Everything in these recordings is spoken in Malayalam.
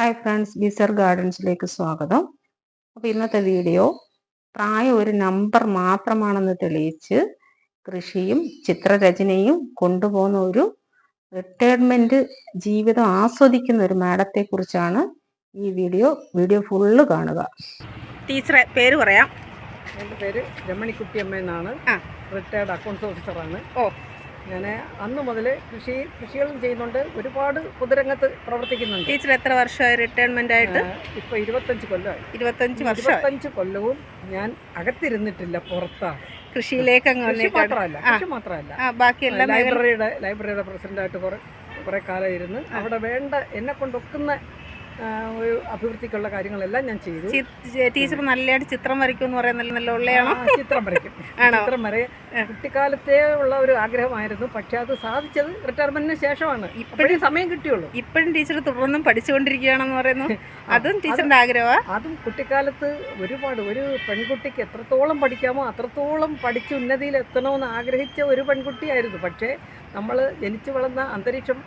ഹായ് ഫ്രണ്ട്സ് ബിസർ ഗാർഡൻസിലേക്ക് സ്വാഗതം. അപ്പോൾ ഇന്നത്തെ വീഡിയോ പ്രായം ഒരു നമ്പർ മാത്രമാണെന്ന് തെളിയിച്ച് കൃഷിയും ചിത്രരചനയും കൊണ്ടുപോകുന്ന ഒരു റിട്ടയർമെന്റ് ജീവിതം ആസ്വദിക്കുന്ന ഒരു മാഡത്തെ കുറിച്ചാണ് ഈ വീഡിയോ. വീഡിയോ ഫുള്ള് കാണുക. ടീച്ചറെ പേര് പറയാം. എന്റെ പേര് രമണിക്കുട്ടിയമ്മ എന്നാണ് ആ. റിട്ടയർഡ് അക്കൗണ്ട്സ് ഓഫീസറാണ് ഓ. ഞാൻ അന്ന് മുതൽ കൃഷി കൃഷികളും ചെയ്യുന്നുണ്ട്. ഒരുപാട് പൊതുരംഗത്ത് പ്രവർത്തിക്കുന്നുണ്ട്. ടീച്ചർ എത്ര വർഷമായി റിട്ടയർമെന്റ് ആയിട്ട്? ഇപ്പൊ ഇരുപത്തഞ്ച് കൊല്ലമായി. ഇരുപത്തഞ്ച് വർഷം ഇരുപത്തഞ്ച് കൊല്ലവും ഞാൻ അകത്തിരുന്നിട്ടില്ല പുറത്താണ്. കൃഷിയിലേക്ക് അങ്ങ് മാത്രമല്ല. കൃഷി മാത്രമല്ല. ബാക്കിയെല്ലാം ലൈബ്രറിയുടെ ലൈബ്രറിയുടെ പ്രസിഡന്റായിട്ട് കുറെ കുറെ കാലം ഇരുന്ന് അവിടെ വേണ്ട എന്നെ കൊണ്ടൊക്കുന്ന ഒരു അഭിവൃദ്ധിക്കുള്ള കാര്യങ്ങളെല്ലാം ഞാൻ ചെയ്തു. ടീച്ചർ നല്ലതായിട്ട് ചിത്രം വരയ്ക്കും എന്ന് പറയുന്നത് നല്ല ഉള്ളയാണോ ആ, ചിത്രം വരയ്ക്കും? ചിത്രം വരെ കുട്ടിക്കാലത്തെ ഉള്ള ഒരു ആഗ്രഹമായിരുന്നു. പക്ഷെ അത് സാധിച്ചത് റിട്ടയർമെന്റിന് ശേഷമാണ്. ഇപ്പോഴും സമയം കിട്ടിയുള്ളൂ. ഇപ്പോഴും ടീച്ചർ തുടർന്നും പഠിച്ചുകൊണ്ടിരിക്കുകയാണെന്ന് പറയുന്നു. അതും ടീച്ചറിന്റെ ആഗ്രഹമാണ് അതും കുട്ടിക്കാലത്ത് ഒരുപാട് ഒരു പെൺകുട്ടിക്ക് എത്രത്തോളം പഠിക്കാമോ അത്രത്തോളം പഠിച്ച് ഉന്നതിയിൽ എത്തണമെന്ന് ആഗ്രഹിച്ച ഒരു പെൺകുട്ടിയായിരുന്നു. പക്ഷേ നമ്മൾ ജനിച്ചു വളർന്ന അന്തരീക്ഷം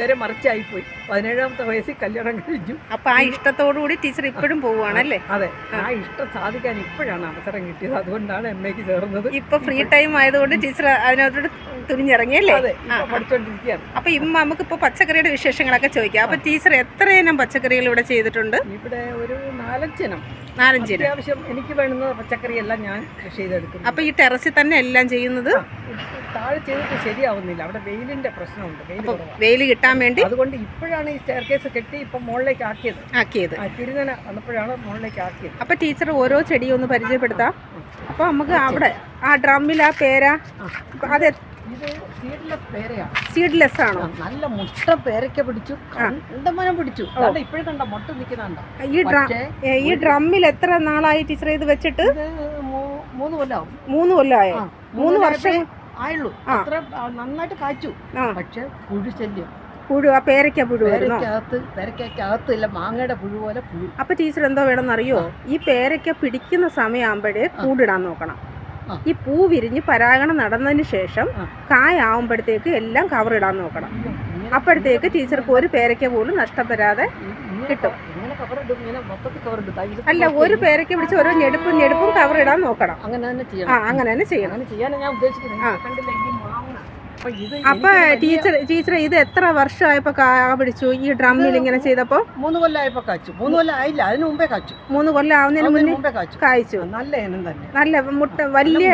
നേരെ മറിച്ചായി പോയി പതിനേഴാമത്തെ വയസ്സിൽ കല്യാണം കഴിഞ്ഞു. അപ്പൊ ആ ഇഷ്ടത്തോടു കൂടി ടീച്ചർ ഇപ്പോഴും പോവുകയാണല്ലേ അതെ. ആ. ഇഷ്ടം സാധിക്കാൻ ഇപ്പോഴാണ് അവസരം കിട്ടിയത്. അതുകൊണ്ടാണ് എം എക്ക് ചേർന്നത്. ഇപ്പൊ ഫ്രീ ടൈം ആയതുകൊണ്ട് ടീച്ചർ അതിനകത്തോട് തുനിഞ്ഞിറങ്ങിയല്ലേ? പഠിച്ചുകൊണ്ടിരിക്കുകയാണ് അപ്പൊ ഇമ്മ നമുക്കിപ്പോ പച്ചക്കറിയുടെ വിശേഷങ്ങളൊക്കെ ചോദിക്കാം. അപ്പൊ ടീച്ചർ എത്ര ഇനം പച്ചക്കറികൾ ഇവിടെ ചെയ്തിട്ടുണ്ട്? ഇവിടെ ഒരു നാലഞ്ചിനം നാലഞ്ചിനം അത്യാവശ്യം എനിക്ക് വേണ്ടുന്ന പച്ചക്കറിയെല്ലാം ഞാൻ കൃഷി ചെയ്തെടുക്കും അപ്പൊ ഈ ടെറസിൽ തന്നെ എല്ലാം ചെയ്യുന്നത്? താഴെ ചെയ്തിട്ട് ശരിയാവുന്നില്ല. അവിടെ വെയിലിന്റെ പ്രശ്നമുണ്ട്. വെയിൽ കുറവാണ് വെയിൽ കിട്ടാൻ വേണ്ടി അതുകൊണ്ട് ഇപ്പോഴാണ് ഈ സ്റ്റെയർകേസ് കെട്ടി ഇപ്പൊ മുകളിലേക്ക് ആക്കിയത്. ആക്കിയത്. ആ തിരുനന വന്നപ്പോഴാണ് മുകളിലേക്ക് ആക്കിയത്. അപ്പൊ ടീച്ചർ ഓരോ ചെടിയും ഒന്ന് പരിചയപ്പെടുത്താം അപ്പൊ നമുക്ക് അവിടെ ആ ഡ്രമ്മിൽ ആ പേര. അത് സീഡ്ലെസ് ആണോ? നല്ല മുട്ട പേരയ്ക്ക പിടിച്ചു കണ്ടമാനം പിടിച്ചു. ഇപ്പോഴും കണ്ട മുട്ട നിൽക്കുന്നുണ്ടോ ഈ ഡ്ര ഈ ഡ്രമ്മിൽ എത്ര നാളായി ടീച്ചർ ഇത് വെച്ചിട്ട്? മൂന്ന് കൊല്ലാവും. മൂന്ന് കൊല്ലമായി മൂന്ന് വർഷം? ആയുള്ളൂ. അത്ര നന്നായിട്ട് കാച്ചു പക്ഷെ പുഴു ശല്യം. പുഴു ആ പേരയ്ക്ക പുഴു പേരയ്ക്കകത്ത് പേരയ്ക്കകത്ത് ഇല്ല മാങ്ങയുടെ പുഴു പോലെ പുഴു. അപ്പൊ ടീച്ചർ എന്താ വേണമെന്ന് അറിയോ ഈ പേരയ്ക്ക പിടിക്കുന്ന സമയമാകുമ്പോഴേ കൂടിടാൻ നോക്കണം. ഈ പൂ വിരിഞ്ഞ് പരാഗണം നടന്നതിന് ശേഷം. കായാവുമ്പോഴത്തേക്ക് എല്ലാം കവർ ഇടാൻ നോക്കണം. അപ്പോഴത്തേക്ക് ടീച്ചർക്ക് ഒരു പേരയ്ക്ക പോലും നഷ്ടപ്പെടാതെ കിട്ടും. അല്ല ഒരു പേരയ്ക്ക പിടിച്ച് ഓരോ ഞെടുപ്പും ഞെടുപ്പും കവർ ഇടാൻ നോക്കണം. അങ്ങനെ തന്നെ ആ ചെയ്യണം അങ്ങനെ തന്നെ ചെയ്യണം. ഞാൻ ഉദ്ദേശിക്കുന്നത് ആ. കണ്ടില്ല ഈ മാങ്ങ അപ്പൊ ടീച്ചർ ടീച്ചർ ഇത് എത്ര വർഷമായപ്പോ കാ പിടിച്ചു? ഈ ഡ്രമ്മിൽ ഇങ്ങനെ ചെയ്തപ്പോ? മൂന്ന് കൊല്ലമായപ്പോ കാച്ചു. മൂന്ന് കൊല്ലം ആയില്ല അതിന് മുമ്പേ കാച്ചു. മൂന്ന് കൊല്ലം ആവുന്നതിന് മുന്നേ കായ്ച്ചു. നല്ല ഇനം തന്നെ. നല്ല മുട്ട വലിയ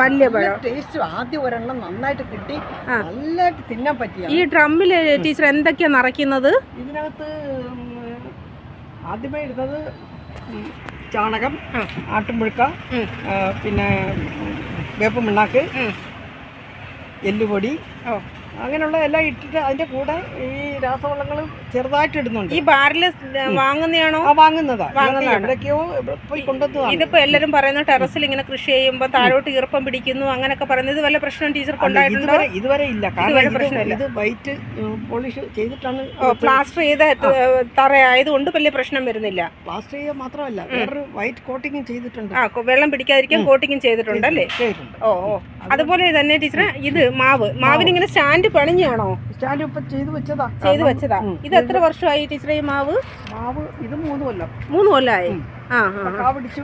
വലിയ പഴം. ടേസ്റ്റ് ആദ്യം ഒരെണ്ണം നന്നായിട്ട് കിട്ടി. നല്ലതായിട്ട് തിന്നാൻ പറ്റിയ ഈ ഡ്രമ്മിൽ ടീച്ചർ എന്തൊക്കെയാ നിറയ്ക്കുന്നത്? ഇതിനകത്ത് ആദ്യമേ ഇടുന്നത് ചാണകം ആ. ആട്ടുമുഴുക്ക ഉം. ആ, പിന്നെ വേപ്പ് മിണ്ണാക്ക്. എല്ലുപൊടി അങ്ങനെയുള്ള എല്ലാം ഇട്ടിട്ട് അതിന്റെ കൂടെ ഈ രാസവളങ്ങൾ ചെറുതായിട്ട് ഇടുന്നുണ്ട് ഈ ബാറിൽ വാങ്ങുന്നതാണോ വാങ്ങുന്നതാ. എവിടേക്കോ പോയി കൊണ്ടുവന്നതാണ്. ഇതിപ്പോ എല്ലാരും പറയുന്ന ടെറസിൽ ഇങ്ങനെ കൃഷി ചെയ്യുമ്പോ താഴോട്ട് ഈർപ്പം പിടിക്കുന്നു അങ്ങനെയൊക്കെ പറയുന്നത് ഇത് വല്ല പ്രശ്നം ടീച്ചർക്ക് ഉണ്ടായിട്ടുണ്ടോ? ഇതുവരെ ഇല്ല. കാരണം പ്രശ്നമില്ല. ഇത് വൈറ്റ് പോളിഷ് ചെയ്തിട്ടാണ് പ്ലാസ്റ്റർ ചെയ്ത തറയായതുകൊണ്ട് വലിയ പ്രശ്നം വരുന്നില്ല. പ്ലാസ്റ്റർ ചെയ്യുക മാത്രമല്ല വേറൊരു വൈറ്റ് കോട്ടിങ്ങും ചെയ്തിട്ടുണ്ട്. ആ വെള്ളം പിടിക്കാതിരിക്കാൻ കോട്ടിങ്ങും ചെയ്തിട്ടുണ്ട് അല്ലേ? ഓ ഓ. അതുപോലെ തന്നെ ടീച്ചറെ ഇത് മാവ്. മാവിന് ഇങ്ങനെ സ്റ്റാൻഡ് പണിഞ്ഞാണോ? സ്റ്റാൻഡ് ഇപ്പൊ ചെയ്ത് വെച്ചതാ. ചെയ്ത് വെച്ചതാ. ഇത് എത്ര വർഷമായി ടീച്ചറേ മാവ്? മാവ് ഇത് മൂന്ന് കൊല്ലം. മൂന്ന് കൊല്ലമായി ആ ആ, പിടിച്ചു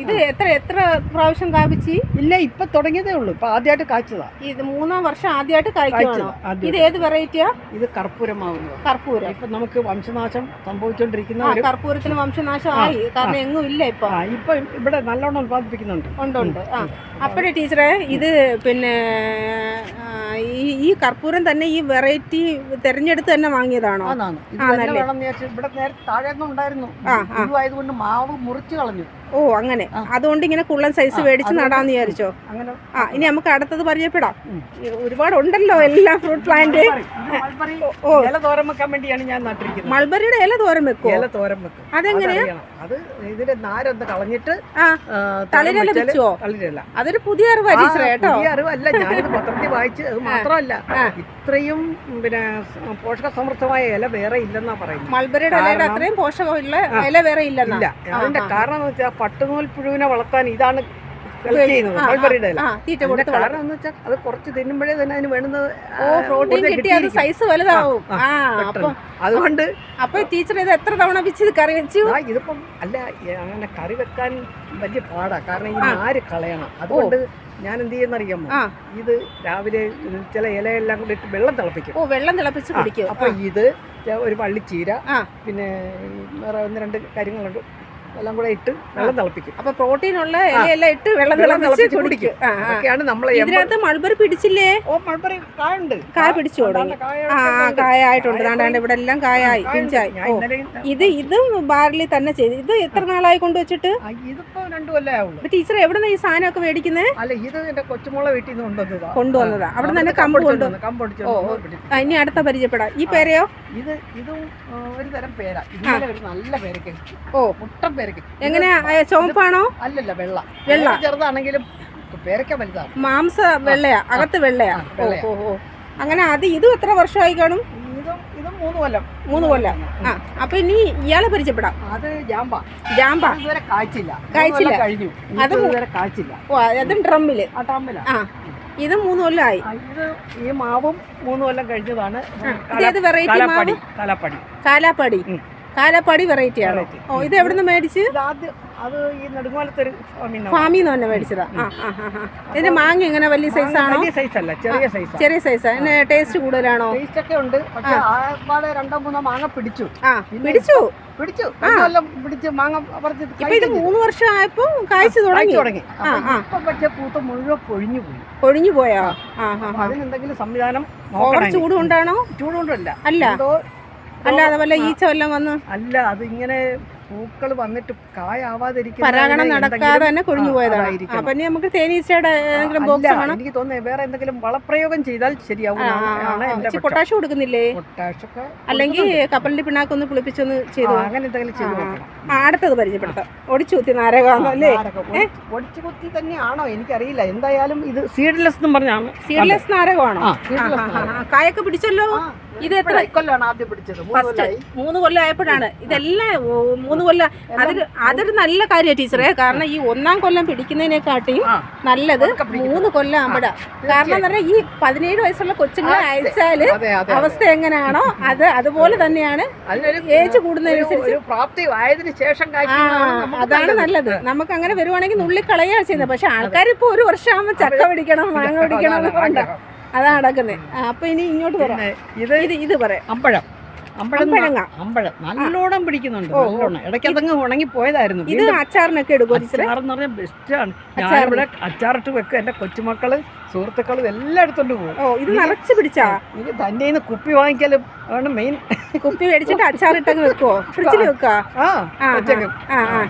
ഇത് എത്ര എത്ര പ്രാവശ്യം കാപ്പിച്ചി ഇല്ല ഇപ്പൊ തുടങ്ങിയതേ ഉള്ളൂ. ഇപ്പൊ ആദ്യമായിട്ട് കാച്ചതാ ഇത് മൂന്നാം വർഷം ആദ്യമായിട്ട് കായ്ക്കുവാണോ? ഇത് ഏത് വെറൈറ്റിയാ ഇത് കർപ്പൂരമാവുന്നു. കർപ്പൂരം. ഇപ്പൊ നമുക്ക് വംശനാശം സംഭവിച്ചോണ്ടിരിക്കുന്ന കർപ്പൂരത്തിന് വംശനാശം ആയി കാരണം എങ്ങും ഇല്ല ഇപ്പൊ. ഇപ്പൊ ഇവിടെ നല്ലോണം ഉത്പാദിപ്പിക്കുന്നുണ്ട് ഉണ്ട് ഉണ്ട്. ആ. അപ്പോഴേ ടീച്ചറെ ഇത് പിന്നെ ഈ ഈ കർപ്പൂരം തന്നെ ഈ വെറൈറ്റി തെരഞ്ഞെടുത്ത് തന്നെ വാങ്ങിയതാണോ? ഇവിടെ നേരെ താഴെ ഉണ്ടായിരുന്നു. ആ, ആ. മാവ് മുറിച്ച് കളഞ്ഞു. ഓ അങ്ങനെ. അതുകൊണ്ട് ഇങ്ങനെ കുള്ളൻ സൈസ് മേടിച്ച് നടാന്ന് വിചാരിച്ചോ? അങ്ങനെ ആ ഇനി നമുക്ക് അടുത്തത് പരിചയപ്പെടാം. ഒരുപാട് ഉണ്ടല്ലോ എല്ലാ ഫ്രൂട്ട് പ്ലാന്റ് ഓ ഇല തോരൻ വെക്കാൻ വേണ്ടിയാണ് ഞാൻ നട്ടിരിക്കുന്നത്. മൾബറിയുടെ ഇല തോരം വെക്കോ ഇല തോരൻ വെക്കും. അതെങ്ങനെയാ? അത് ഇതിന്റെ നാരൊന്ന് കളഞ്ഞിട്ട് വെച്ചോ തളിരില വെച്ചാൽ വെച്ചുവോ തളിരില അതൊരു പുതിയ അറിവാ ആ, ടീച്ചറെ കേട്ടോ. പുതിയ അറിവല്ല. ഞാനിത് പത്രത്തിൽ വായിച്ച് അത് മാത്രമല്ല. ഇത്രയും പിന്നെ പോഷക സമൃദ്ധമായ ഇല വേറെ ഇല്ലെന്നാ പറയുന്നത്. മൾബറിയുടെ ഇലയുടെ അത്രയും പോഷകമുള്ള ഇല വേറെ ഇല്ലെന്നാ? ഇല്ല. അതിന്റെ കാരണം എന്ന് വെച്ചാൽ പട്ടുനൂൽ പുഴുവിനെ വളർത്താൻ ഇതാണ് കാരണം എന്ന് വെച്ചാൽ അത് കുറച്ച് തിന്നുമ്പോഴേ തന്നെ അതിന് വേണ്ടുന്നത് ഓ പ്രോട്ടീൻ കിട്ടി അത് സൈസ് വലുതാവും. അതുകൊണ്ട് അപ്പൊ ടീച്ചർ ഇത് എത്ര തവണ വെച്ച് കറി വെച്ചു? ഇതിപ്പം അല്ല അങ്ങനെ കറി വെക്കാൻ വലിയ പാടാ. കാരണം ഈ ആര് കളയണം. അതുകൊണ്ട് ഞാൻ എന്ത് ചെയ്യുന്നറിയാമോ. ഇത് രാവിലെ ചില ഇലയെല്ലാം കൂടി ഇട്ട് വെള്ളം തിളപ്പിക്കും. ഓ വെള്ളം തിളപ്പിച്ച് കുടിക്കും. അപ്പൊ ഇത് ഒരു വള്ളിച്ചീര ആ. പിന്നെ വേറെ ഒന്ന് രണ്ട് കാര്യങ്ങളുണ്ട്. എല്ലാം കൂടെ ഇട്ട് വെള്ളം തിളപ്പിക്കും. അപ്പൊ പ്രോട്ടീൻ ഉള്ള. ഇലയെല്ലാം ഇട്ട് വെള്ളം തിളപ്പിച്ച് കുടിക്കും. അതൊക്കെയാണ് ഇതിനകത്ത് മൾബറി പിടിച്ചില്ലേ? ഓ മൾബറി കായ പിടിച്ചു തുടങ്ങി. ആ കായ ആയിട്ടുണ്ട്. ഇവിടെ എല്ലാം കായായി പിഞ്ചായി ഇത് ഇതും ബാറിലി തന്നെ ചെയ്ത്. ഇത് എത്ര നാളായി കൊണ്ട് വെച്ചിട്ട്? ഇതിപ്പോ രണ്ടു ടീച്ചർ എവിടെ ഈ സാധനമൊക്കെ മേടിക്കുന്നത് അല്ല ഇത് എന്റെ കൊച്ചുമോളെ വീട്ടിൽ നിന്ന് കൊണ്ടുവന്നതാ. കൊണ്ടുവന്നതാ. അവിടെ തന്നെ കമ്പ് കൊണ്ടു കമ്പൊടിച്ചോണ്ട് കമ്പൊടിച്ചോണ്ട് ഓ, ഓ. വന്ന് പിടിച്ചു. ആ, ഇനി അടുത്ത പരിചയപ്പെടാം. ഈ പേരയോ? ഇത് ഇതും ഒരു തരം പേരാ. ഇന്നലെ ഒരു നല്ല പേരൊക്കെ ഓ. മുട്ടൻ പേരയ്ക്ക് എങ്ങനെയാ? ചുവപ്പാണോ? അല്ലല്ല വെള്ള. വെള്ള. ചെറുതാണെങ്കിലും പേരയ്ക്ക വലുതാണ്. മാംസ വെള്ളയാ? അകത്ത് വെള്ളയാ? ഓ അങ്ങനെ അത് ഇതും എത്ര വർഷമായി കാണും? മൂന്ന് കൊല്ലം. മൂന്ന് കൊല്ലം. ആ അപ്പൊ ഇനി ഇയാളെ പരിചയപ്പെടാം. അത് ജാമ്പ. ജാമ്പ. ഇതുവരെ കായ്ച്ചില്ല. കഴിഞ്ഞു. അത് ഇത് ഇതുവരെ കായ്ച്ചില്ല. ഓ അതും ഡ്രമ്മിൽ. ആ ടമ്മില ആ ഇത് മൂന്ന് കൊല്ലമായി ഇത് ഈ മാവും മൂന്ന് കൊല്ലം കഴിഞ്ഞതാണ്. കാലാപ്പടി കാലാപ്പടി. കാലാപ്പടി. വെറൈറ്റി ആണ്. ഓ ഇത് എവിടുന്ന് മേടിച്ച്? ആദ്യം അത് ഈ നെടുങ്ങോലത്തൊരു ഫാമിൽ നിന്ന് തന്നെ മേടിച്ചതാ. ആ ആ. ഇതിന്റെ മാങ്ങ എങ്ങനെ വലിയ സൈസ് ആണോ? സൈസ് അല്ല ചെറിയ സൈസ് ചെറിയ സൈസാ അതിന് ടേസ്റ്റ് കൂടുതലാണോ? ടേസ്റ്റ് ഒക്കെ ഉണ്ട് പക്ഷെ രണ്ടോ മൂന്നോ മാങ്ങ പിടിച്ചു. ആ പിടിച്ചു? പിടിച്ചു. കൊല്ലം പിടിച്ച് മാങ്ങ പറിച്ച് ഇത് മൂന്ന് വർഷം ആയപ്പോ കായ്ച്ചു തുടങ്ങി. തുടങ്ങി. ആ, ആ. ഇപ്പൊ പക്ഷെ പൂത്ത മുഴുവൻ പൊഴിഞ്ഞു പോയി. പൊഴിഞ്ഞു പോയാ? ആ ആ അതിനെന്തെങ്കിലും സംവിധാനം ഓവർ നോക്കണം ചൂട് കൊണ്ടാണോ ചൂടുകൊണ്ടല്ല. അല്ല. അല്ലാതെ വല്ല ഈച്ച വല്ലതും വന്ന് അല്ല അത് ഇങ്ങനെ പൂക്കൾ വന്നിട്ട് കായാവാതിരിക്കും പരാഗണം നടക്കാതെ തന്നെ കൊഴിഞ്ഞു പോയതാണ്. അപ്പൊ നമുക്ക് തേനീച്ചയുടെ ഏതെങ്കിലും ബോക്സ് വേണം. എനിക്ക് തോന്നുന്നത് വേറെ എന്തെങ്കിലും വളപ്രയോഗം ചെയ്താൽ ശരിയാവും പൊട്ടാഷ് കൊടുക്കുന്നില്ലേ? പൊട്ടാഷൊക്കെ അല്ലെങ്കിൽ കപ്പലിന്റെ പിണ്ണാക്കൊന്ന് പുളിപ്പിച്ചൊന്ന് ചെയ്തു? അങ്ങനെ എന്തെങ്കിലും ചെയ്തു അടുത്തത് പരിചയപ്പെടുത്താം. ഒടിച്ചുകുത്തി നാരകാന്നല്ലേ ഒടിച്ചു കുത്തി തന്നെയാണോ? എനിക്കറിയില്ല. എന്തായാലും ഇത് സീഡ്ലെസ് എന്നും പറഞ്ഞാണ്. സീഡ്ലെസ് നാരകമാണോ. കായൊക്കെ പിടിച്ചല്ലോ? ഇത് എത്ര? കൊല്ലാണ് ആദ്യം പിടിച്ചത്. മൂന്ന്. കൊല്ലം ആയപ്പോഴാണ് ഇതെല്ലാം മൂന്ന് കൊല്ലം. അതൊരു അതൊരു നല്ല കാര്യമാണ് ടീച്ചറെ. കാരണം ഈ ഒന്നാം കൊല്ലം പിടിക്കുന്നതിനെക്കാട്ടിയും നല്ലത് മൂന്ന് കൊല്ലം ആകുമ്പോഴാ കാരണം എന്ന് പറഞ്ഞാൽ ഈ പതിനേഴ് വയസ്സുള്ള കൊച്ചുങ്ങളെ അയച്ചാൽ അവസ്ഥ എങ്ങനെയാണോ അത് അതുപോലെ തന്നെയാണ് ഏജ് കൂടുന്നതിനനുസരിച്ച് പ്രാപ്തി ആയതിനു ശേഷം അതാണ് നല്ലത്. നമുക്ക് അങ്ങനെ വരുവാണെങ്കിൽ നുള്ളി കളയാ ചെയ്യുന്നത്. പക്ഷെ ആൾക്കാർ ഇപ്പൊ ഒരു വർഷമാകുമ്പോ ചക്ക പിടിക്കണം മാങ്ങ പിടിക്കണം എന്ന് പറഞ്ഞ അതാണ്. നടക്കുന്നത് അപ്പൊ ഇനി ഇങ്ങോട്ട് പറഞ്ഞേ ഇത് ഇത് പറയാം അമ്പഴം. അമ്പഴങ്ങ. അമ്പഴം. നല്ലോണം പിടിക്കുന്നുണ്ട്. നല്ലോണം ഇടയ്ക്ക് അതങ്ങ് ഉണങ്ങി പോയതായിരുന്നു ഇത് അച്ചാറിനൊക്കെ എടുക്കും അച്ചാറെന്ന് പറഞ്ഞാൽ ബെസ്റ്റാണ്. ഞാൻ ഞാനിവിടെ അച്ചാറിട്ട് വെക്കും. എന്റെ കൊച്ചുമക്കൾ സുഹൃത്തുക്കളും എല്ലാം എടുത്തോണ്ട് പോകും. ഓ ഇത് നിറച്ച് പിടിച്ചാ? ഇത് തന്നെ കുപ്പി വാങ്ങിക്കലും ആണ് മെയിൻ. കുപ്പി മേടിച്ചിട്ട് അച്ചാറിട്ടങ്ങ് വെക്കുവോ? ഫ്രിഡ്ജിൽ വെക്കുക ആ.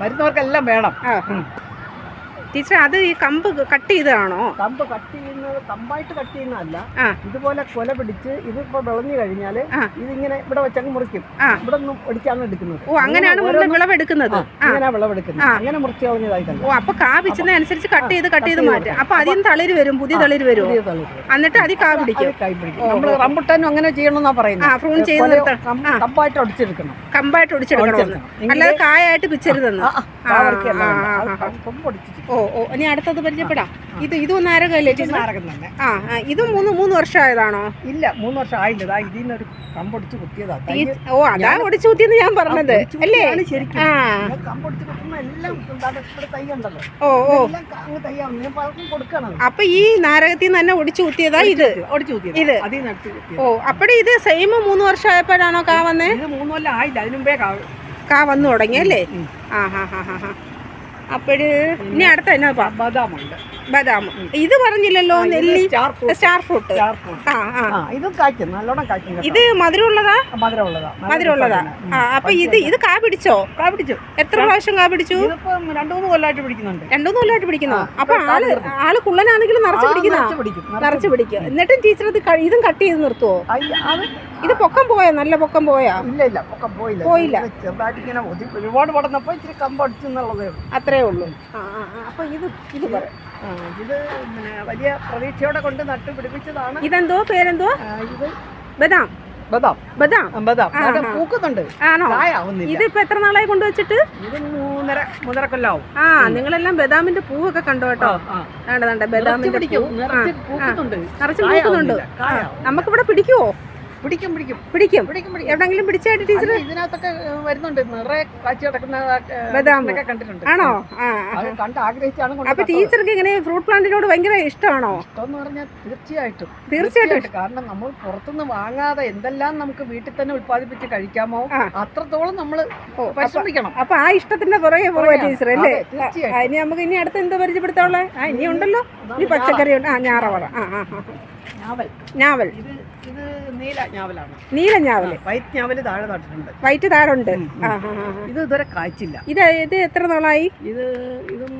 വരുന്നവർക്കെല്ലാം വേണം. ടീച്ചർ അത് ഈ കമ്പ് കട്ട് ചെയ്തതാണോ? കമ്പ് കട്ട് ചെയ്യുന്നത് കമ്പായിട്ട് കട്ട് ചെയ്യുന്നതല്ല ഇതുപോലെ കൊല പിടിച്ച് ഇതിപ്പോ വിളഞ്ഞു കഴിഞ്ഞാൽ ഇതിങ്ങനെ ഇവിടെ വെച്ചങ്ങ് മുറിക്കും. ഇവിടെ നിന്നും ഒടിച്ചാണ് എടുക്കുന്നത് ഓ അങ്ങനെയാണ് വിളവെടുക്കുന്നത് അങ്ങനെ വിളവെടുക്കുന്നത് അങ്ങനെ മുറിച്ച് കളഞ്ഞതായിട്ടല്ല ഓ അപ്പൊ കാ പിച്ചുന്നതനുസരിച്ച് കട്ട് ചെയ്ത് കട്ട് ചെയ്ത് മാറ്റാം അപ്പൊ അതിന് തളിര് വരും പുതിയ തളിര് വരും. എന്നിട്ട് അതി കാ പിടിക്കും നമ്മൾ. റംബുട്ടാനും അങ്ങനെ ചെയ്യണമെന്നാ പറയുന്നത് പ്രൂൺ ചെയ്ത് കമ്പായിട്ട് ഒടിച്ചെടുക്കണം കമ്പായിട്ട് ഒടിച്ചെടുക്കണം. അല്ലാതെ കായായിട്ട് പിച്ചരുതെന്ന് ഓ ഓ ഇനി അടുത്തത് പരിചയപ്പെടാം ഇത് ഇതൊന്നും ആരോഗ്യമല്ലേ ചേച്ചി ടീച്ചർ നാരകം തന്നെ. ആ ഇത് മൂന്ന് മൂന്ന് വർഷമായതാണോ? ഇല്ല മൂന്ന് വർഷം ആയില്ല. ഇതാ ഇതിൽ നിന്നൊരു കമ്പൊടിച്ച് കുത്തിയതാ. ഓ അതാ ഒടിച്ചു കുത്തിയെന്ന് ഞാൻ പറഞ്ഞത്. അല്ലേ? ശരിക്കും. കമ്പൊടിച്ച് കുത്തുന്ന എല്ലാം ദാ ഇവിടെ തൈ ഉണ്ടല്ലോ. ഓ ഓ. അങ്ങ് തയ്യാവും ഞാൻ പലർക്കും കൊടുക്കണം. അപ്പൊ ഈ നാരകത്തിൽ നിന്ന് തന്നെ ഒടിച്ചു കുത്തിയതാ ഇത്? ഒടിച്ച് കുത്തിയത്. ഇത്. അതിൽ നിന്ന് ഓ അപ്പഴേ ഇത് സെയിം മൂന്ന് വർഷം ആയപ്പോഴാണോ കാ വന്നേ? ഇത് മൂന്ന് കൊല്ലം ആയില്ല. അതിനുമ്പേ കാ- കാ വന്നു തുടങ്ങി അല്ലേ? ആ ഹാ ഹാ ഹാ ഹാ. അപ്പോഴ് ഇനി അടുത്ത എന്നാ ബദാമുണ്ട്. ബദാം. ഇത് പറഞ്ഞില്ലല്ലോ നെല്ലി സ്റ്റാർ ഫ്രൂട്ട് ആ ആ. ഇത് കായ്ക്കും നല്ലോണം കായ്ക്കും ഇത് മധുരമുള്ളതാ? മധുരമുള്ളതാ. മധുരമുള്ളതാ. ആ അപ്പൊ ഇത് ഇത് കാ പിടിച്ചോ? കാ പിടിച്ചു. എത്ര പ്രാവശ്യം കാ പിടിച്ചു? ഇതിപ്പം രണ്ടു മൂന്ന് കൊല്ലമായിട്ട് പിടിക്കുന്നുണ്ട്. രണ്ടു മൂന്ന് കൊല്ലമായിട്ട് പിടിക്കുന്നു അപ്പൊ ആൾ ആൾ കുള്ളനാണെങ്കിലും നിറച്ച് പിടിക്കുന്ന നിറച്ച് പിടിക്കും എന്നിട്ടും ടീച്ചർ ഇത് ഇതും കട്ട് ചെയ്ത് നിർത്തുവോ? ഇത് പൊക്കം പോയാ? നല്ല പൊക്കം പോയാ? ഇല്ല ഇല്ല പൊക്കം പോയില്ല. പോയില്ല. ചെറുതായിട്ട് ഇങ്ങനെ ഒരുപാട് പടന്നപ്പോ ഇച്ചിരി കമ്പടിച്ചു എന്നുള്ളതേ അത്രേ ഉള്ളൂ. ആ ആ ആ. അപ്പൊ ഇത് ഇത് പറ ആ, ഇത് പിന്നെ വലിയ പ്രതീക്ഷയോടെ കൊണ്ട് നട്ടു പിടിപ്പിച്ചതാണ്. ഇതെന്തോ? പേരെന്തോ? ഇത് ബദാം. ബദാം. ബദാം. ബദാം. പൂക്കുന്നുണ്ട്. ആണോ? ഇതിപ്പോ എത്ര നാളായി കൊണ്ടുവച്ചിട്ട് ഇത് മൂന്നര മൂന്നര കൊല്ലാവും. ആ നിങ്ങളെല്ലാം ബദാമിന്റെ പൂവൊക്കെ കണ്ടോ കേട്ടോ. വേണ്ട വേണ്ട ബദാമിന്റെ പൂ. നിറച്ച് പൂക്കുന്നുണ്ട്. നമുക്കിവിടെ പിടിക്കുവോ? പിടിക്കും പിടിക്കും. പിടിക്കും. പിടിക്കും പിടിക്കും. എവിടെങ്കിലും പിടിച്ചായിട്ട് ടീച്ചർ ഇതിനകത്തൊക്കെ വരുന്നുണ്ട്. നിറയെ കാച്ചി കിടക്കുന്ന കണ്ടിട്ടുണ്ട്. ആണോ? ആ കണ്ട് ആഗ്രഹിച്ചാണ് അപ്പൊ. ടീച്ചർക്ക് ഇങ്ങനെ ഫ്രൂട്ട് പ്ലാന്റിനോട് ഭയങ്കര ഇഷ്ടമാണോ? ഇഷ്ടമെന്ന് പറഞ്ഞാൽ തീർച്ചയായിട്ടും. തീർച്ചയായിട്ടും കാരണം നമ്മൾ പുറത്തുനിന്ന് വാങ്ങാതെ എന്തെല്ലാം നമുക്ക് വീട്ടിൽ തന്നെ ഉത്പാദിപ്പിച്ച് കഴിക്കാമോ. അത്രത്തോളം നമ്മൾ പരിശോധിക്കണം അപ്പൊ- പരിശ്രമിക്കണം. അപ്പൊ ആ ഇഷ്ടത്തിന്റെ പുറകെ പോവാ. ടീച്ചർ അല്ലേ? ഇനി നമുക്ക് ഇനി അടുത്ത് എന്താ പരിചയപ്പെടുത്താനുള്ളത്? ആ ഇനി ഉണ്ടല്ലോ. ഇനി പച്ചക്കറി ഉണ്ട്. ആ ഞാറവള ആ ആ ആ. ഞാവൽ. നീല ഞാവൽ. വൈറ്റ് താഴെ ഉണ്ട്. ഇത് ഇതുവരെ കായ്ച്ചില്ല. ഇത് ഇത് എത്ര നാളായി? ഇത് ഇതും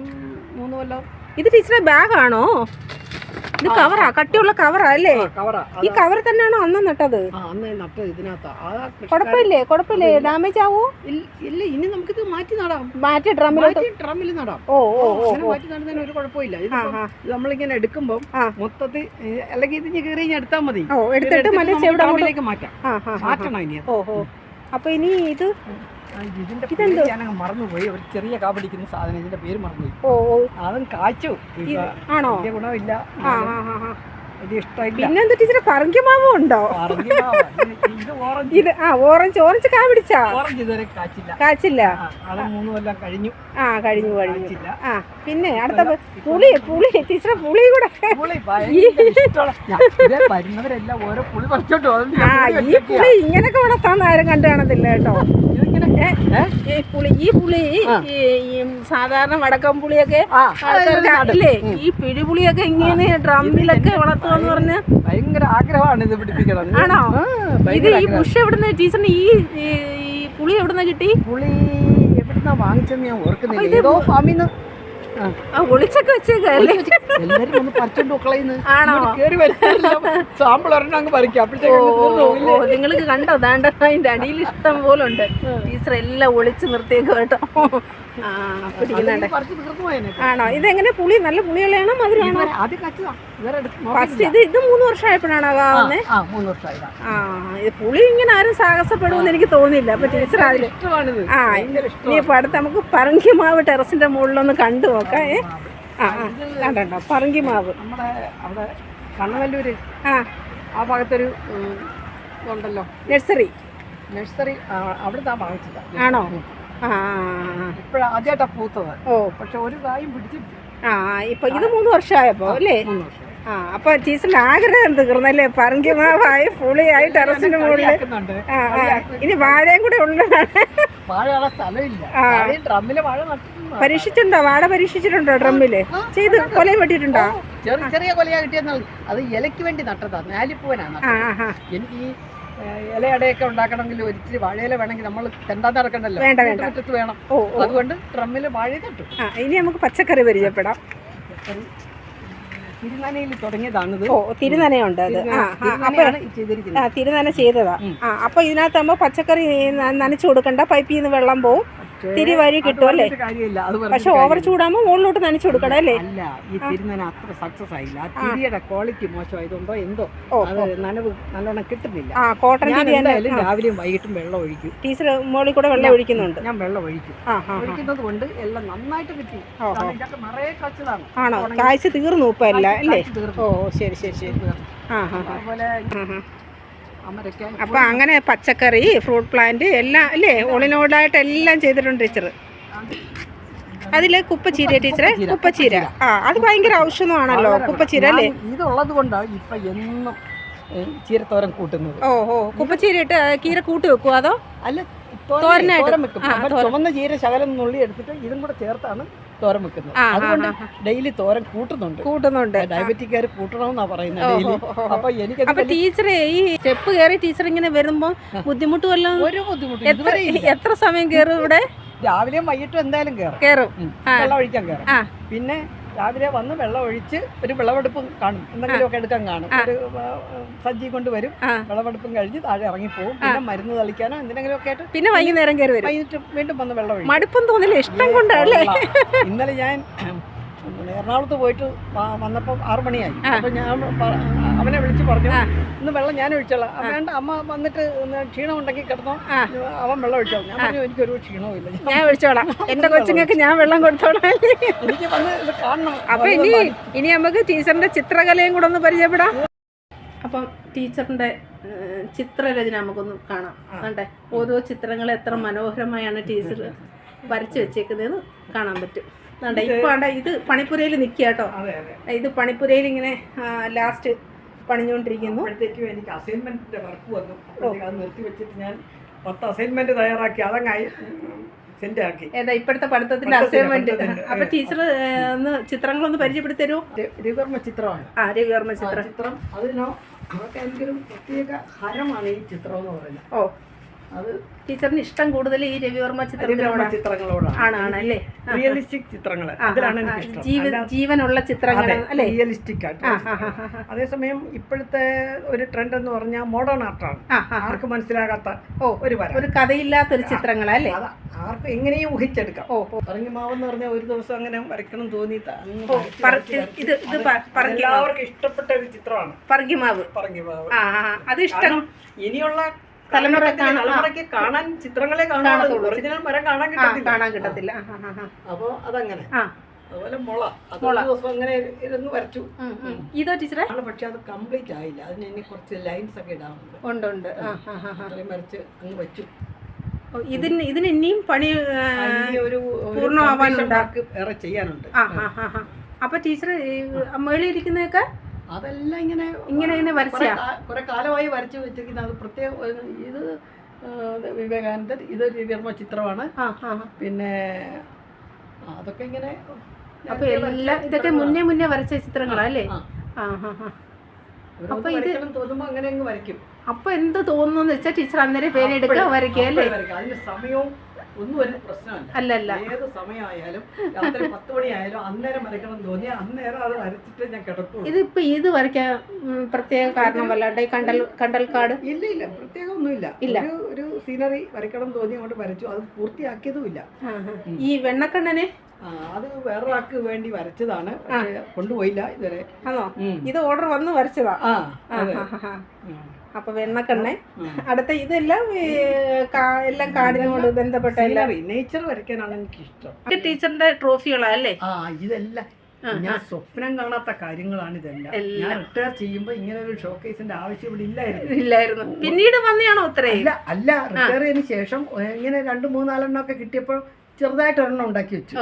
മൂന്ന് കൊല്ലം. ഇത് ടീച്ചറെ ബാഗാണോ? ഇത് കവറാ കട്ടിയുള്ള കവറാ അല്ലേ? ഈ കവർ തന്നെയാണോ അന്ന് നട്ടത്? കുഴപ്പമില്ലേ? കുഴപ്പമില്ലേ? ഡാമേജ് ആവോ? ഇല്ല- ഇനി നമുക്ക് മാറ്റി നടാം. മാറ്റി ഡ്രമ്മിലോട്ട്? മാറ്റി ഡ്രമ്മിൽ നടാം. ഓ ഓ മാറ്റി നടുന്നതിന് ഒരു കുഴപ്പമില്ല. ഇതിപ്പം നമ്മളിങ്ങനെ എടുക്കുമ്പോൾ ആ. മൊത്തത്തിൽ അല്ലെങ്കിൽ ഇത് കയറി കഴിഞ്ഞാൽ എടുത്താൽ മതി. ഓ എടുത്തിട്ട് മറ്റേ മാറ്റാം. മാറ്റണം ഇനി. ഓ ഓ. അപ്പൊ ഇനി ഇത് ഇതെന്തോ? മറന്നുപോയി. ഒരു ചെറിയ കാ പിടിക്കുന്ന സാധനം ഇതിന്റെ പേര് മറന്നുപോയി. ഓ അതും കാച്ചു ആണോ? ഗുണമില്ല. ആ ആ ആ, പിന്നെന്താ ടീച്ചറെ പറങ്കിമാവും ഉണ്ടോ? പറഞ്ഞു ഇത് ആ ഓറഞ്ച് ഓറഞ്ച് കാ പിടിച്ചാ? കാച്ചില്ല. ആ, കഴിഞ്ഞു. കഴിഞ്ഞു ആ പിന്നെ അടുത്ത പുളി പുളി ടീച്ചറെ പുളി കൂടെ. ആ ഈ പുളി ഇങ്ങനൊക്കെ വളർത്താന്ന് ആരും കണ്ടു കാണത്തില്ല കേട്ടോ. ഈ പുളി ഈ പുളി സാധാരണ വടക്കം പുളിയൊക്കെ ഈ പിഴിപുളിയൊക്കെ ഇങ്ങനെ ഡ്രമ്മിലൊക്കെ വളർത്തുമെന്ന് പറഞ്ഞ ഭയങ്കര ആഗ്രഹമാണ് ഇത് പിടിപ്പിക്കണം ആണോ? ഇത് ഈ പുഷ് എവിടുന്ന ടീച്ചറിന് ഈ പുളി എവിടുന്ന് കിട്ടി? പുളി എവിടുന്നാ വാങ്ങിച്ചെന്ന് ഞാൻ ഓർക്കുന്നില്ല. ഏതോ ഫാമിന്ന് ആ ഒളിച്ചൊക്കെ വെച്ചേക്കല്ലേ ആണോ? സാമ്പിൾ ഒരെണ്ണം അങ്ങ് പറിക്കും. നിങ്ങൾക്ക് കണ്ടോ? ദാണ്ട അതിന്റെ അടിയിൽ ഇഷ്ടം പോലെ ഉണ്ട്. ടീച്ചർ എല്ലാം ഒളിച്ചു നിർത്തിയേക്ക് കേട്ടോ. ആണോ? ഇതെങ്ങനെ പുളി? നല്ല പുളിയുള്ളതാണോ മധുരമാണോ? ഫസ്റ്റ് ഇത് ഇത് മൂന്ന് വർഷമായപ്പോഴാണോ ആ, ആവുന്നേ? ആ ഇത് പുളി ഇങ്ങനെ ആരും സാഹസപ്പെടുമെന്ന് എനിക്ക് തോന്നിയില്ല. അപ്പൊ ടീച്ചർ അതിൽ ആ ഭയങ്കര ഇഷ്ടമാണ്. ഇനിയിപ്പോ അടുത്ത് നമുക്ക് പറങ്കി മാവ് ടെറസിന്റെ മുകളിലൊന്ന് കണ്ടു നോക്കാം ഏ? ആ കണ്ടോ? പറങ്കി മാവ്. നമ്മുടെ അവിടെ കണ്ണനല്ലൂര് ആ. ആ ഭാഗത്തൊരു ഉണ്ടല്ലോ. നഴ്സറി നഴ്സറി അവിടുത്തെ വാങ്ങിച്ചതാ ആണോ? ഇപ്പോഴാ ആദ്യമായിട്ടാ പൂത്തത്. ഓ. പക്ഷെ ഒരു കായും പിടിച്ചിട്ട് ആ ഇപ്പൊ ഇത് മൂന്ന് വർഷമായപ്പോ അല്ലേ? ആ അപ്പൊ ടീച്ചറിന്റെ ആഗ്രഹം തീർന്നല്ലേ? പറങ്കി മാവായി പുളിയായി ടെറസിന് മുകളിൽ. ഇനി വാഴയും കൂടെ ഉള്ളതാണ്. പരീക്ഷിച്ചിട്ടുണ്ടോ? വാഴ പരീക്ഷിച്ചിട്ടുണ്ടോ ഡ്രമ്മിൽ? ചെയ്ത് കൊലയും വെട്ടിയിട്ടുണ്ടോ? ചെറിയ ചെറിയ കൊലയാ കിട്ടിയെന്നാൽ അത് ഇലയ്ക്ക് വേണ്ടി നട്ടതാ. ഞാലിപ്പൂവനാണ് എനിക്ക് ഇലയടയൊക്കെ ഉണ്ടാക്കണമെങ്കിൽ ഒരിച്ചിരി വാഴയില വേണമെങ്കിൽ നമ്മൾ തെണ്ടാൻ നടക്കണ്ടല്ലോ. വേണ്ട, വേണ്ട. മുറ്റത്ത് വേണം. അതുകൊണ്ട് ട്രമ്മിൽ വാഴ കിട്ടും ആ ഇനി നമുക്ക് പച്ചക്കറി പരിചയപ്പെടാം. തിരുനനയിൽ തുടങ്ങിയതാണിത് ഓ തിരുനനയുണ്ട് അത്. ആ തിരുനന ചെയ്തതാ. ആ അപ്പൊ ഇതിനകത്താകുമ്പോ പച്ചക്കറി നനച്ചു കൊടുക്കണ്ട. പൈപ്പിൽ നിന്ന് വെള്ളം പോവും. തിരി വഴി കിട്ടും അല്ലേ? പക്ഷെ ഓവർ ചൂടാകുമ്പോൾ ചൂടാകുമ്പോ മുകളിലോട്ട് നനച്ചു കൊടുക്കണം അല്ലേ? അല്ല ഈ തിരുനന അത്ര സക്സസ് ആയില്ല. ആ തിരിയുടെ ക്വാളിറ്റി മോശമായതുകൊണ്ടോ എന്തോ. അത് നനവ് നല്ലോണം കിട്ടുന്നില്ല. ആ കോട്ടൺ തിരി എന്തായാലും രാവിലെയും വൈകിട്ടും വെള്ളം ഒഴിക്കും. ടീച്ചർ മുകളിൽ കൂടെ വെള്ളം ഒഴിക്കുന്നുണ്ട്. ഞാൻ വെള്ളം ഒഴിക്കും. ഒഴിക്കുന്നത് കൊണ്ട് എല്ലാം നന്നായിട്ട് കിട്ടി. നിറയെ കച്ചതാണ് ആണോ. കാഴ്ച തീർന്നു ഇപ്പൊ അല്ല? അല്ലേ ഓ ശരി ശരി ശരി. അതുപോലെ അപ്പൊ അങ്ങനെ പച്ചക്കറി ഫ്രൂട്ട് പ്ലാന്റ് എല്ലാം അല്ലേ? ഓളിനോടായിട്ട് എല്ലാം ചെയ്തിട്ടുണ്ട് ടീച്ചർ അതിൽ കുപ്പച്ചീര ടീച്ചറെ? കുപ്പച്ചീര, ആ അത് ഭയങ്കര ഔഷധമാണല്ലോ കുപ്പച്ചീര അല്ലേ? ഇതുള്ളത് കൊണ്ടാണ് ഇപ്പൊ എന്നും ചീരത്തോരൻ കൂട്ടുന്നത്. ഓ ഓ കുപ്പച്ചീര ഇട്ട് കീര കൂട്ടി വെക്കുക അതോ? അല്ല തോരനായിട്ട്. ചുവന്ന ചീര ശകലം നുള്ളി എടുത്തിട്ട് ഇതും കൂടെ ചേർത്താണ് തോരൻ വെക്കുന്നത്. അതുകൊണ്ട് ഡെയിലി തോരം കൂട്ടുന്നുണ്ട്. കൂട്ടുന്നുണ്ട്. ഡയബറ്റിക്കാർ കൂട്ടണമെന്നാ പറയുന്നത് ഡെയിലി. അപ്പൊ എനിക്ക് അപ്പൊ ടീച്ചറെ ഈ സ്റ്റെപ്പ് കയറി ടീച്ചർ ഇങ്ങനെ വരുമ്പോ ബുദ്ധിമുട്ട് വല്ലതും ഒരു ബുദ്ധിമുട്ടും എത്ര സമയം കയറും ഇവിടെ? രാവിലെയും വൈകിട്ടും എന്തായാലും കയറും. കേറും. വെള്ളം ഒഴിക്കാൻ കയറും. പിന്നെ രാവിലെ വന്ന് വെള്ളം ഒഴിച്ച് ഒരു വിളവെടുപ്പ് കാണും. എന്തെങ്കിലുമൊക്കെ എടുക്കാൻ കാണും. ഒരു സജ്ജി കൊണ്ട് വരും. ആ. വിളവെടുപ്പും കഴിഞ്ഞ് താഴെ ഇറങ്ങിപ്പോവും. പിന്നെ മരുന്ന് തളിക്കാനോ എന്തിനെങ്കിലും ഒക്കെ ആയിട്ട് പിന്നെ വൈകുന്നേരം കയറി വരും. വൈകിട്ട് വീണ്ടും വന്ന് വെള്ളം ഒഴിക്കും. മടുപ്പം തോന്നില്ല? ഇഷ്ടം കൊണ്ടല്ലേ? ഇന്നലെ ഞാൻ എറണാകുളത്ത് പോയിട്ട് വന്നപ്പോൾ വന്നപ്പം ആറു മണിയായി. അപ്പൊ ഞാൻ അവനെ വിളിച്ച് പറഞ്ഞു ഇന്ന് വെള്ളം ഞാൻ ഒഴിച്ചോളാം. "ആ, വേണ്ട അമ്മ വന്നിട്ട് ക്ഷീണം ഉണ്ടെങ്കിൽ കിടന്നോ. അവൻ വെള്ളം ഒഴിച്ചോളാം. ഞാൻ പറഞ്ഞു എനിക്കൊരു ക്ഷീണവും ഇല്ല. ഞാൻ ഒഴിച്ചോളാം. എന്റെ കൊച്ചുങ്ങൾക്ക് ഞാൻ വെള്ളം കൊടുത്തോളാം എനിക്ക് വന്ന് ഇത് കാണണം. അപ്പൊ ഇനി ഇനി നമുക്ക് ടീച്ചറിന്റെ ചിത്രകലയും കൂടെ ഒന്ന് പരിചയപ്പെടാം. അപ്പം ടീച്ചറിന്റെ ഏഹ്, ചിത്രരചന നമുക്കൊന്ന് കാണാം. കണ്ടേ? ഓരോ ചിത്രങ്ങൾ എത്ര മനോഹരമായാണ് ടീച്ചർ വരച്ചു വെച്ചേക്കുന്നതെന്ന് കാണാൻ പറ്റും. കണ്ടേ ഇപ്പൊ ആണ്ടെ ഇത് പണിപ്പുരയിൽ നിൽക്കുക കേട്ടോ. ഇത് പണിപ്പുരയിൽ ഇങ്ങനെ ലാസ്റ്റ് പണിഞ്ഞുകൊണ്ടിരിക്കുന്നു. അപ്പോഴത്തേക്കും എനിക്ക് അസൈൻമെന്റിന്റെ വർക്ക് വന്നു. അത് നിർത്തി വെച്ചിട്ട് ഞാൻ പത്ത് അസൈൻമെന്റ് തയ്യാറാക്കി അതങ്ങായി സെൻഡ് ആക്കി. ഏതാ ഇപ്പോഴത്തെ പഠിത്തത്തിന്റെ അസൈൻമെന്റ്. അപ്പൊ ടീച്ചർ ഒന്ന് ചിത്രങ്ങളൊന്ന് പരിചയപ്പെടുത്തി തരുമോ രവിവർമ്മ ചിത്രമാണ്. ആ രവിവർമ്മ ചിത്രം. ചിത്രം. അതിനോ അതൊക്കെ എനിക്കൊരു പ്രത്യേക ഹരമാണ് ഈ ചിത്രം എന്ന് പറയുന്നത്. ഓ. അത് ടീച്ചറിന് ഇഷ്ടം കൂടുതൽ ഈ രവിവർമ്മ ചിത്രങ്ങളോടാണ്. ആണ് അല്ലേ? റിയലിസ്റ്റിക് ചിത്രങ്ങൾ. അതിലാണ് ജീവ ജീവനുള്ള ചിത്രങ്ങൾ അല്ലേ? റിയലിസ്റ്റിക് ആയിട്ട്. അതേസമയം ഇപ്പോഴത്തെ ഒരു ട്രെൻഡ് എന്ന് പറഞ്ഞാൽ മോഡേൺ ആർട്ടാണ്. ആർക്കും മനസ്സിലാകാത്ത ഓ ഒരു ഒരു കഥയില്ലാത്തൊരു ചിത്രങ്ങളല്ലേ അത് ആർക്കും എങ്ങനെയും ഊഹിച്ചെടുക്കാം. ഓ പറഞ്ഞു പറങ്ങി മാവെന്ന് പറഞ്ഞാൽ ഒരു ദിവസം അങ്ങനെ വരയ്ക്കണം തോന്നിയിട്ടാണ് ഇത് ഇത് എല്ലാവർക്കും ഇഷ്ടപ്പെട്ട ഒരു ചിത്രമാണ്. പറങ്കിമാവ് പറങ്ങി മാവ്. ആ മാവ് ആ. അത് ഇഷ്ടം. ഇനിയുള്ള തലമുറ തലമുറയ്ക്ക് കാണാൻ ചിത്രങ്ങളെ കാണത്തുള്ളൂ. ഒറിജിനൽ മരം കാണാൻ കിട്ടത്തില്ല. കാണാൻ കിട്ടത്തില്ല. അപ്പോൾ അതങ്ങനെ. അതുപോലെ മുള. മുള. ദിവസം അങ്ങനെ ഇരുന്ന് വരച്ചു. ഇതോ ടീച്ചറെ? പക്ഷെ അത് കംപ്ലീറ്റ് ആയില്ല. അതിന് ഇനി കുറച്ച് ലൈൻസ് ഒക്കെ ഇടാറുണ്ട്. ഉണ്ട് ഉണ്ട്. അത്രയും വരച്ച് അങ്ങ് വെച്ചു. ഇതിന് ഇതിന് ഇനിയും പണി ഒരു പൂർണമാവാനുണ്ട്. ചെയ്യാനുണ്ട്. അപ്പൊ ടീച്ചർ മേളിൽ ഇരിക്കുന്നതൊക്കെ അതെല്ലാം ഇങ്ങനെ ഇങ്ങനെ ഇങ്ങനെ വരച്ച? കുറെ കാലമായി വരച്ചു വെച്ചിരിക്കുന്ന അത് പ്രത്യേക ഇത് വിവേകാനന്ദൻ ഇതൊരു വിർമ്മ ചിത്രമാണ്. പിന്നെ അതൊക്കെ ഇങ്ങനെ അപ്പൊ എല്ലാ ഇതൊക്കെ. മുന്നേ മുന്നേ വരച്ച ചിത്രങ്ങളല്ലേ അപ്പൊ ഇത് തോന്നുമ്പോ അങ്ങനെ അങ്ങ് വരയ്ക്കും. അപ്പൊ എന്ത് തോന്നുന്നു വെച്ചാൽ ടീച്ചർ അന്നേരം പേരെടുക്കുക വരയ്ക്കുക അല്ലേ. അതിന് സമയവും ഒന്നും ഒരു പ്രശ്നമല്ല. അല്ല അല്ല ഏത് സമയമായാലും രാത്രി പത്ത് മണിയായാലും അന്നേരം വരയ്ക്കണം തോന്നി അന്നേരം അത് വരച്ചിട്ട് ഞാൻ കിടക്കും ഇതിപ്പോ ഇത് വരയ്ക്കാൻ പ്രത്യേക കാരണം വല്ലാണ്ട് കണ്ടൽ കണ്ടൽക്കാട് ഇല്ല ഇല്ല. പ്രത്യേക ഒന്നുമില്ല. ഇല്ല. ഒരു ഒരു സീനറി വരയ്ക്കണം തോന്നി അങ്ങോട്ട് വരച്ചു. അത് പൂർത്തിയാക്കിയതുമില്ല. ഈ വെണ്ണക്കണ്ണനെ? അത് വേറൊരാൾക്ക് വേണ്ടി വരച്ചതാണ്. കൊണ്ടുപോയില്ല ഇതുവരെ. ആണോ? ഇത് ഓർഡർ വന്ന് വരച്ചതാ? ആ. അപ്പൊ വെണ്ണക്കെണ്ണ. അടുത്ത ഇതെല്ലാം എല്ലാം കാടിനോട് ബന്ധപ്പെട്ട എല്ലാം നേച്ചർ വരയ്ക്കാനാണ് എനിക്ക് ഇഷ്ടം ടീച്ചറിന്റെ ട്രോഫികളാ അല്ലേ ആ ഇതെല്ലാം. ഞാൻ സ്വപ്നം കാണാത്ത കാര്യങ്ങളാണ് ഇതെല്ലാം. ഞാൻ റിട്ടയർ ചെയ്യുമ്പോൾ ഇങ്ങനെ ഒരു ഷോക്കേസിന്റെ ആവശ്യം ഇവിടെ ഇല്ലായിരുന്നു. ഇല്ലായിരുന്നു. പിന്നീട് വന്നെയാണോ അല്ല അല്ല റിട്ടയർ ചെയ്തതിനു ശേഷം ഇങ്ങനെ രണ്ട് മൂന്നാലെണ്ണം ഒക്കെ കിട്ടിയപ്പോൾ ചെറുതായിട്ട് ഒരെണ്ണം ഉണ്ടാക്കി വെച്ചു.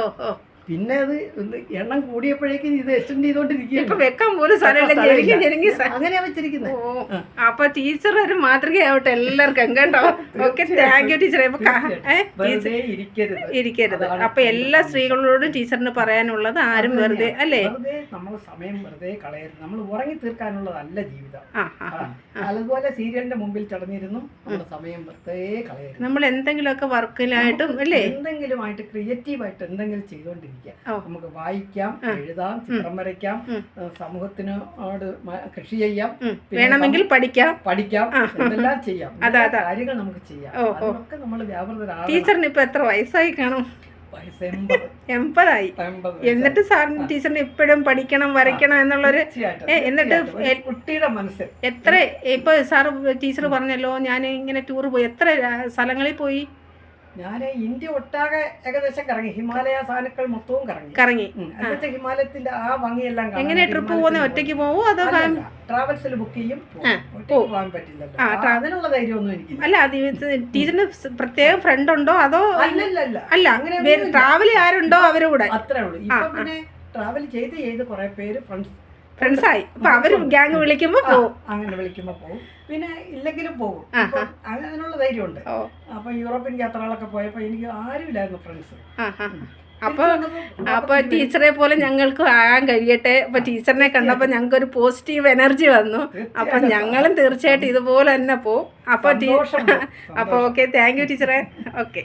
പിന്നെ അത് ഒന്ന് എണ്ണം കൂടിയപ്പോഴേക്കും ഇത് എക്സ്റ്റെൻഡ് ചെയ്തോണ്ടിരിക്കും വെക്കാൻ പോലും വെച്ചിരിക്കുന്നത് ഓ അപ്പൊ ടീച്ചർ ഒരു മാതൃകയാവട്ടെ എല്ലാവർക്കും കേട്ടോ? ഓക്കെ താങ്ക് യു ടീച്ചറെ ഇരിക്കരുത്. അപ്പൊ എല്ലാ സ്ത്രീകളോടും ടീച്ചറിന് പറയാനുള്ളത് ആരും വെറുതെ അല്ലേ? നമ്മൾ സമയം വെറുതെ കളയരുത്. നമ്മൾ ഉറങ്ങി തീർക്കാനുള്ളതല്ല ജീവിതം അതുപോലെ സീരിയലിന്റെ മുമ്പിൽ ചടഞ്ഞിരുന്നു സമയം വെറുതെ കളയരുത്. നമ്മൾ എന്തെങ്കിലുമൊക്കെ വർക്കിലായിട്ടും അല്ലേ? എന്തെങ്കിലുമായിട്ട് ക്രിയേറ്റീവായിട്ട് എന്തെങ്കിലും ചെയ്തുകൊണ്ടിരിക്കുക ഓ. നമുക്ക് വായിക്കാം എഴുതാം ചിത്രം വരയ്ക്കാം സമൂഹത്തിന് സമൂഹത്തിനോട് കൃഷി ചെയ്യാം വേണമെങ്കിൽ പഠിക്കാം. പഠിക്കാം എന്തെല്ലാം ചെയ്യാം കാര്യങ്ങൾ നമുക്ക് ചെയ്യാം. ഓ. നമ്മൾ വ്യാപൃതരാണ് ടീച്ചറിന് ഇപ്പൊ എത്ര വയസ്സായി കാണും? എൺപതായി. എൺപത് എന്നിട്ട് സാറിന് ടീച്ചറിന് ഇപ്പോഴും പഠിക്കണം വരയ്ക്കണം എന്നുള്ളൊരു എന്നിട്ട് കുട്ടിയുടെ മനസ്സ്. എത്ര ഇപ്പൊ സാർ ടീച്ചർ പറഞ്ഞല്ലോ ഞാൻ ഇങ്ങനെ ടൂർ പോയി എത്ര സ്ഥലങ്ങളിൽ പോയി? ഞാൻ ഇന്ത്യ ഒട്ടാകെ ഏകദേശം കറങ്ങി. ഹിമാലയ സാനുക്കൾ മൊത്തവും കറങ്ങി. കറങ്ങി. എന്നുവെച്ചാൽ ഹിമാലയത്തിന്റെ ആ ഭംഗിയെല്ലാം എങ്ങനെ ട്രിപ്പ് പോകുന്ന? ഒറ്റയ്ക്ക് പോവോ? അതോ ട്രാവൽസിൽ ബുക്ക് ചെയ്യും. പോകാൻ പറ്റില്ലല്ലോ. അതിനുള്ള ധൈര്യമൊന്നും എനിക്കില്ല. അല്ല ടീച്ചറിന് പ്രത്യേക ഫ്രണ്ട് ഉണ്ടോ? അതോ അല്ലല്ല അല്ല അങ്ങനെ ട്രാവൽ ആരുണ്ടോ അവരുടെ അത്രേ ഉള്ളൂ. ഇപ്പൊ പിന്നെ ട്രാവൽ ചെയ്ത് ചെയ്ത് കുറെ പേര് ഫ്രണ്ട്സ് ഫ്രണ്ട്സ് ആയി. അപ്പൊ അവർ ഗ്യാങ് വിളിക്കുമ്പോ പോവും. അങ്ങനെ വിളിക്കുമ്പോ പോകും പിന്നെ ഇല്ലെങ്കിലും പോകും അതിനുള്ള ധൈര്യമുണ്ട്. അപ്പൊ യൂറോപ്യൻ യാത്രകളൊക്കെ പോയപ്പോ എനിക്ക് ആരുമില്ലായിരുന്നു ഫ്രണ്ട്സ് അപ്പോൾ അപ്പൊ അപ്പൊ ടീച്ചറെ പോലെ ഞങ്ങൾക്ക് ആകാൻ കഴിയട്ടെ. അപ്പൊ ടീച്ചറിനെ കണ്ടപ്പോ ഞങ്ങൾക്ക് ഒരു പോസിറ്റീവ് എനർജി വന്നു. അപ്പൊ ഞങ്ങളും തീർച്ചയായിട്ടും ഇതുപോലെ തന്നെ പോവും. അപ്പൊ അപ്പോൾ സന്തോഷം. അപ്പൊ ഓക്കെ താങ്ക് യു ടീച്ചറെ. ഓക്കെ